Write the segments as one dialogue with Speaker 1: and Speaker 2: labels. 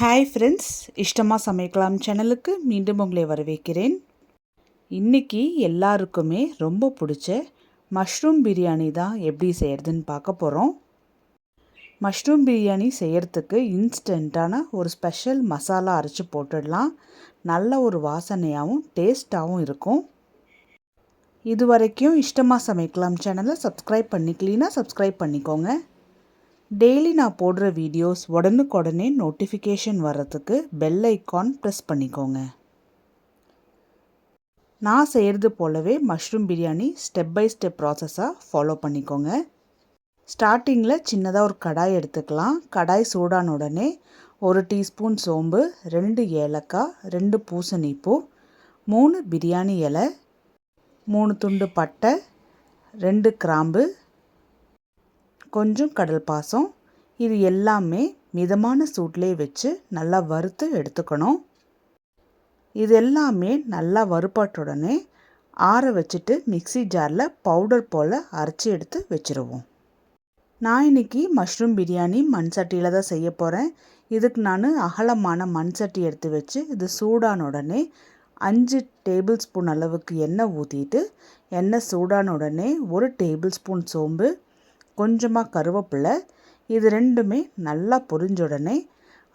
Speaker 1: Hi friends இஷ்டமாக சமைக்கலாம் சேனலுக்கு மீண்டும் உங்களை வரவேற்கிறேன். இன்றைக்கி எல்லாருக்குமே ரொம்ப பிடிச்ச மஷ்ரூம் பிரியாணி தான் எப்படி செய்கிறதுன்னு பார்க்க போகிறோம் மஷ்ரூம் பிரியாணி செய்கிறதுக்கு இன்ஸ்டண்ட்டான ஒரு ஸ்பெஷல் மசாலா அரைச்சி போட்டுடலாம். நல்ல ஒரு வாசனையாகவும் டேஸ்ட்டாகவும் இருக்கும். இது வரைக்கும் இஷ்டமாக சமைக்கலாம் சேனலை சப்ஸ்கிரைப் பண்ணிக்கலீன்னா சப்ஸ்கிரைப் பண்ணிக்கோங்க. டெய்லி நான் போடுற வீடியோஸ் உடனுக்குடனே நோட்டிஃபிகேஷன் வர்றதுக்கு பெல் ஐக்கான் ப்ரெஸ் பண்ணிக்கோங்க. நான் செய்கிறது போலவே mushroom biryani step by step ப்ராசஸாக follow பண்ணிக்கோங்க. ஸ்டார்டிங்கில் சின்னதாக ஒரு கடாய் எடுத்துக்கலாம். கடாய் சூடான உடனே ஒரு டீஸ்பூன் சோம்பு ரெண்டு ஏலக்காய் ரெண்டு பூசணிப்பூ மூணு பிரியாணி இலை மூணு துண்டு பட்டை ரெண்டு கிராம்பு கொஞ்சம் கடல் பாசம். இது எல்லாமே மிதமான சூட்லேயே வச்சு நல்லா வறுத்து எடுத்துக்கணும். இது எல்லாமே நல்லா வறுபட்டுடனே ஆற வச்சுட்டு மிக்சி ஜாரில் பவுடர் போல் அரைச்சி எடுத்து வச்சுருவோம். நான் இன்றைக்கி மஷ்ரூம் பிரியாணி மண் சட்டியில் தான் செய்ய போகிறேன் இதுக்கு நான் அகலமான மண் சட்டி எடுத்து வச்சு இது சூடான உடனே அஞ்சு டேபிள் ஸ்பூன் அளவுக்கு எண்ணெய் ஊற்றிட்டு எண்ணெய் சூடான உடனே ஒரு டேபிள் ஸ்பூன் சோம்பு கொஞ்சமாக கருவேப்பிலை. இது ரெண்டுமே நல்லா பொரிஞ்ச உடனே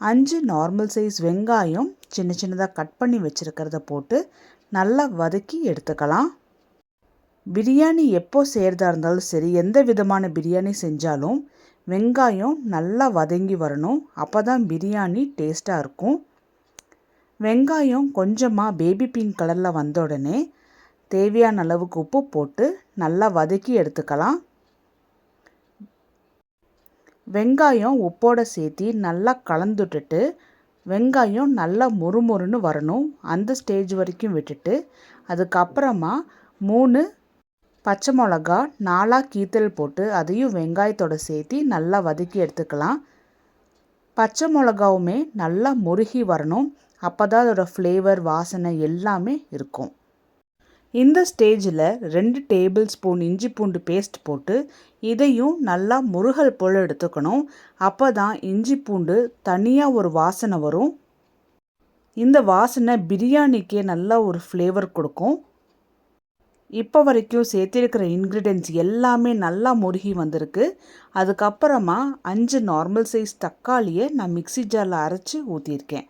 Speaker 1: அஞ்சு நார்மல் சைஸ் வெங்காயம் சின்ன சின்னதாக கட் பண்ணி வச்சுருக்கிறத போட்டு நல்லா வதக்கி எடுத்துக்கலாம். பிரியாணி எப்போ செய்கிறதா இருந்தாலும் சரி எந்த விதமான பிரியாணி செஞ்சாலும் வெங்காயம் நல்லா வதங்கி வரணும். அப்போ தான் பிரியாணி டேஸ்ட்டாக இருக்கும். வெங்காயம் கொஞ்சமாக பேபி பிங்க் கலரில் வந்த உடனே தேவையான அளவுக்கு உப்பு போட்டு நல்லா வதக்கி எடுத்துக்கலாம். வெங்காயம் உப்போடு சேர்த்தி நல்லா கலந்துட்டுட்டு வெங்காயம் நல்லா மொறுமொறுன்னு வரணும். அந்த ஸ்டேஜ் வரைக்கும் விட்டுட்டு அதுக்கப்புறமா மூணு பச்சை மிளகா நாலாக கீத்தல் போட்டு அதையும் வெங்காயத்தோடு சேர்த்தி நல்லா வதக்கி எடுத்துக்கலாம். பச்சை மிளகாவுமே நல்லா முருகி வரணும். அப்போ தான் அதோடய ஃப்ளேவர் வாசனை எல்லாமே இருக்கும். இந்த ஸ்டேஜில் ரெண்டு டேபிள் ஸ்பூன் இஞ்சி பூண்டு பேஸ்ட் போட்டு இதையும் நல்லா முருகல் போல் எடுத்துக்கணும். அப்போ தான் இஞ்சி பூண்டு தனியாக ஒரு வாசனை வரும். இந்த வாசனை பிரியாணிக்கே நல்லா ஒரு ஃப்ளேவர் கொடுக்கும். இப்போ வரைக்கும் சேர்த்திருக்கிற இன்க்ரீடியன்ஸ் எல்லாமே நல்லா முருகி வந்திருக்கு. அதுக்கப்புறமா அஞ்சு நார்மல் சைஸ் தக்காளியை நான் மிக்சி ஜாரில் அரைச்சி ஊற்றியிருக்கேன்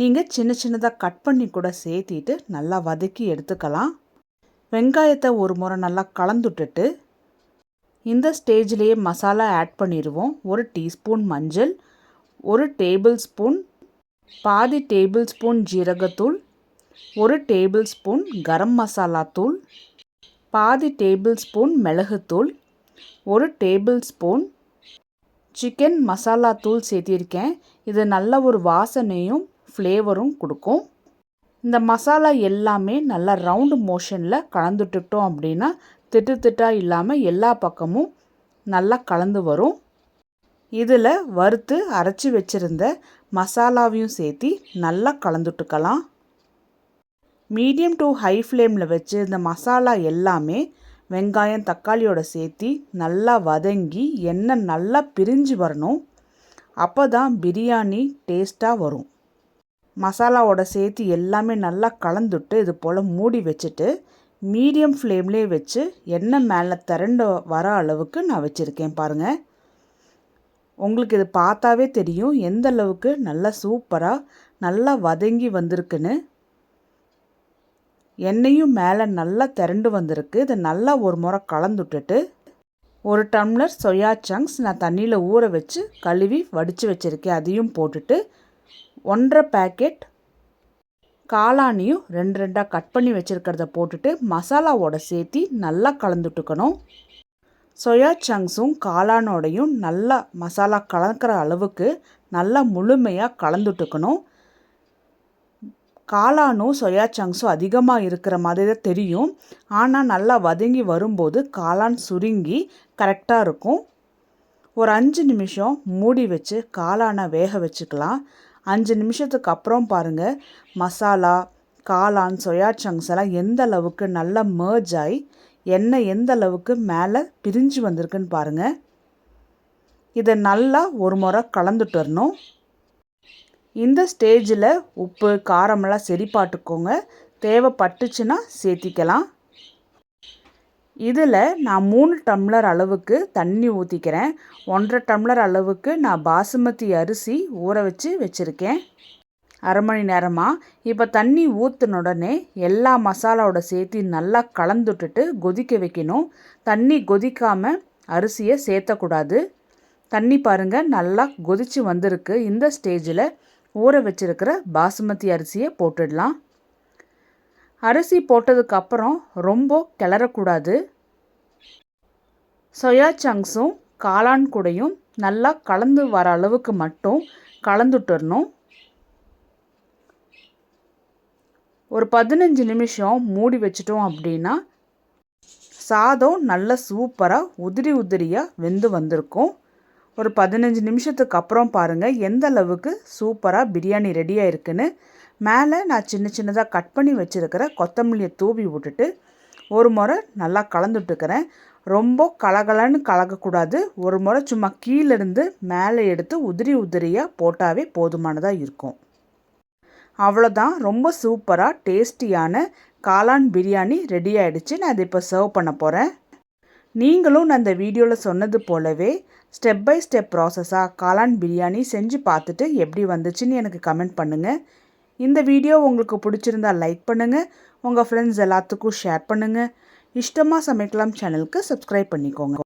Speaker 1: நீங்கள் சின்ன சின்னதாக கட் பண்ணி கூட சேர்த்திட்டு நல்லா வதக்கி எடுத்துக்கலாம். வெங்காயத்தை ஒரு முறை நல்லா கலந்துட்டுட்டு இந்த ஸ்டேஜ்லேயே மசாலா ஆட் பண்ணிடுவோம் ஒரு டீஸ்பூன் மஞ்சள் ஒரு டேபிள் ஸ்பூன் பாதி டேபிள் ஸ்பூன் ஜீரகத்தூள் ஒரு டேபிள் ஸ்பூன் கரம் மசாலா தூள் பாதி டேபிள் ஸ்பூன் மிளகுத்தூள் ஒரு டேபிள் ஸ்பூன் சிக்கன் மசாலா தூள் சேர்த்திருக்கேன். இது நல்ல ஒரு வாசனையும் ஃப்ளேவரும் கொடுக்கும். இந்த மசாலா எல்லாமே நல்லா ரவுண்டு மோஷனில் கலந்துட்டுட்டோம் அப்படின்னா திட்டு திட்டாக இல்லாமல் எல்லா பக்கமும் நல்லா கலந்து வரும். இதில் வறுத்து அரைச்சி வச்சுருந்த மசாலாவையும் சேர்த்தி நல்லா கலந்துட்டுக்கலாம். மீடியம் டு ஹை ஃப்ளேமில் வச்சு இந்த மசாலா எல்லாமே வெங்காயம் தக்காளியோட சேர்த்து நல்லா வதங்கி எண்ணெய் நல்லா பிரிஞ்சு வரணும். அப்போ தான் பிரியாணி டேஸ்ட்டாக வரும். மசாலாவோட சேர்த்து எல்லாமே நல்லா கலந்துட்டு இது போல் மூடி வச்சுட்டு மீடியம் ஃப்ளேம்லேயே வச்சு எண்ணெய் மேலே திரண்டு வர அளவுக்கு நான் வச்சுருக்கேன் பாருங்கள் உங்களுக்கு இது பார்த்தாவே தெரியும் எந்த அளவுக்கு நல்லா சூப்பராக நல்லா வதங்கி வந்திருக்குன்னு. எண்ணெயும் மேலே நல்லா திரண்டு வந்திருக்கு. இதை நல்லா ஒரு முறை கலந்துட்டுட்டு ஒரு டம்ளர் சொயா சங்க்ஸ் நான் தண்ணியில் ஊற வச்சு கழுவி வடித்து வச்சுருக்கேன். அதையும் போட்டுட்டு ஒன்றரை பேக்கெட் காளானியும் ரெண்டு ரெண்டாக கட் பண்ணி வச்சுருக்கிறத போட்டுட்டு மசாலாவோட சேர்த்தி நல்லா கலந்துட்டுக்கணும். சொயா சங்ஸும் காளானோடையும் நல்லா மசாலா கலக்கிற அளவுக்கு நல்லா முழுமையாக கலந்துட்டுக்கணும். காளானும் சொயா சங்ஸும் அதிகமாக இருக்கிற மாதிரி தான் தெரியும். ஆனால் நல்லா வதங்கி வரும்போது காளான் சுருங்கி கரெக்டாக இருக்கும். ஒரு அஞ்சு நிமிஷம் மூடி வச்சு காளானை வேக வச்சுக்கலாம். அஞ்சு நிமிஷத்துக்கு அப்புறம் பாருங்கள் மசாலா காளான் சொயா சங்க்ஸ் எல்லாம் எந்த அளவுக்கு நல்லா மேர்ஜ் ஆகி எண்ணெய் எந்த அளவுக்கு மேலே பிரிஞ்சு வந்திருக்குன்னு பாருங்கள் இதை நல்லா ஒரு முறை கலந்துட்டு வரணும். இந்த ஸ்டேஜில் உப்பு காரமெல்லாம் சரி பார்த்துக்கோங்க தேவைப்பட்டுச்சுன்னா சேர்த்திக்கலாம். இதில் நான் மூணு டம்ளர் அளவுக்கு தண்ணி ஊற்றிக்கிறேன் ஒன்றரை டம்ளர் அளவுக்கு நான் பாசுமதி அரிசி ஊற வச்சு வச்சுருக்கேன். அரை மணி நேரமாக இப்போ தண்ணி ஊற்றின உடனே எல்லா மசாலாவோட சேர்த்து நல்லா கலந்துட்டுட்டு கொதிக்க வைக்கணும். தண்ணி கொதிக்காமல் அரிசியை சேர்த்தக்கூடாது. தண்ணி பாருங்கள் நல்லா கொதித்து வந்திருக்கு. இந்த ஸ்டேஜில் ஊற வச்சுருக்கிற பாசுமதி அரிசியை போட்டுடலாம். அரிசி போட்டதுக்கப்புறம் ரொம்ப கிளறக்கூடாது. சொயா சங்க்ஸும் காளான் கூடையும் நல்லா கலந்து வர அளவுக்கு மட்டும் கலந்துட்டுறணும். ஒரு பதினஞ்சு நிமிஷம் மூடி வச்சிட்டோம் அப்படின்னா சாதம் நல்ல சூப்பராக உதிரி உதிரியாக வெந்து வந்திருக்கும். ஒரு பதினஞ்சு நிமிஷத்துக்கு அப்புறம் பாருங்கள் எந்த அளவுக்கு சூப்பராக பிரியாணி ரெடியாக இருக்குன்னு மேலே நான் சின்ன சின்னதாக கட் பண்ணி வச்சுருக்கிற கொத்தமல்லியை தூவி விட்டுட்டு ஒரு முறை நல்லா கலந்துட்டுருக்கிறேன். ரொம்ப கலகலன்னு கலக்கக்கூடாது. ஒரு முறை சும்மா கீழேருந்து மேலே எடுத்து உதிரி உதிரியாக போட்டாவே போதுமானதாக இருக்கும். அவ்வளோதான். ரொம்ப சூப்பராக டேஸ்டியான காளான் பிரியாணி ரெடி ஆகிடுச்சு நான் இதை இப்போ சர்வ் பண்ண போகிறேன் நீங்களும் நான் இந்த வீடியோவில் சொன்னது போலவே ஸ்டெப் பை ஸ்டெப் ப்ராசஸாக காளான் பிரியாணி செஞ்சு பார்த்துட்டு எப்படி வந்துச்சுன்னு எனக்கு கமெண்ட் பண்ணுங்கள் இந்த வீடியோ உங்களுக்கு பிடிச்சிருந்தால் லைக் பண்ணுங்கள் உங்கள் ஃப்ரெண்ட்ஸ் எல்லாத்துக்கும் ஷேர் பண்ணுங்கள் இஷ்டமாக சமைக்கலாம் சேனலுக்கு சப்ஸ்கிரைப் பண்ணிக்கோங்க.